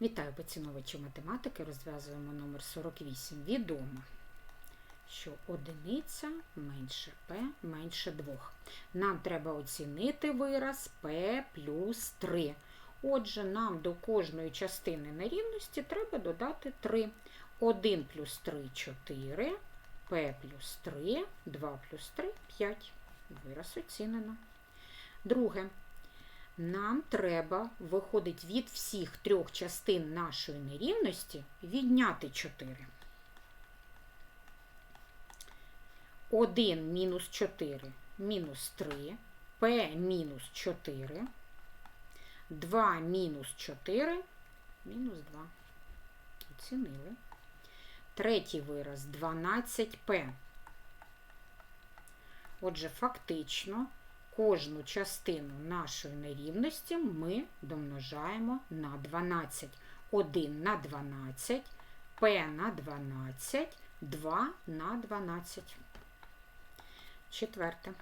Вітаю поціновувачі математики. Розв'язуємо номер 48. Відомо, що одиниця менше p менше 2. Нам треба оцінити вираз p плюс 3. Отже, нам до кожної частини нерівності треба додати 3. 1 плюс 3 4, p плюс 3, 2 плюс 3 5. Вираз оцінено. Друге. Нам треба, виходить, від всіх трьох частин нашої нерівності відняти 4. 1 мінус 4 мінус 3, p мінус 4, 2 мінус 4, мінус 2. Оцінили. Третій вираз 12p. Отже, фактично кожну частину нашої нерівності ми домножаємо на 12. 1 на 12, p на 12, 2 на 12. Четверте.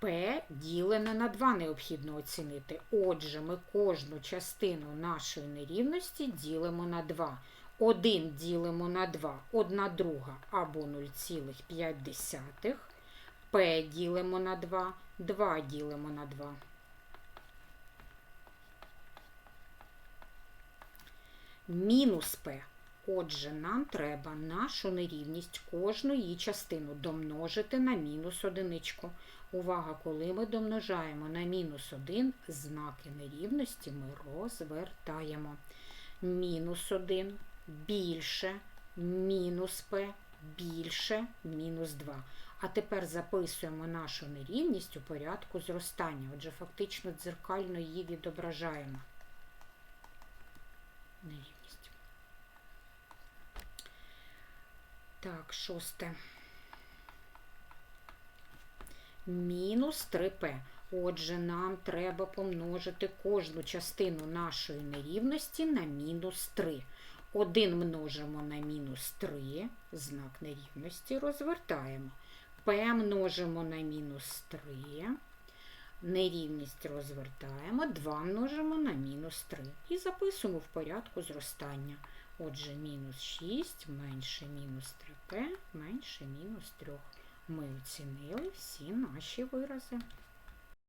P ділене на 2 необхідно оцінити. Отже, ми кожну частину нашої нерівності ділимо на 2. 1 ділимо на 2, 1 друга або 0,5. P ділимо на 2, 2 ділимо на 2. Мінус P. Отже, нам треба нашу нерівність кожну її частину домножити на мінус одиничку. Увага, коли ми домножаємо на мінус 1, знаки нерівності ми розвертаємо. Мінус 1 більше, мінус P більше, мінус 2. А тепер записуємо нашу нерівність у порядку зростання. Отже, фактично дзеркально її відображаємо. Нерівність. Так, шосте. Мінус 3p. Отже, нам треба помножити кожну частину нашої нерівності на мінус 3. 1 множимо на мінус 3, знак нерівності розвертаємо. P множимо на мінус 3, нерівність розвертаємо, 2 множимо на мінус 3. І записуємо в порядку зростання. Отже, мінус 6 менше мінус 3p менше мінус 3. Ми оцінили всі наші вирази.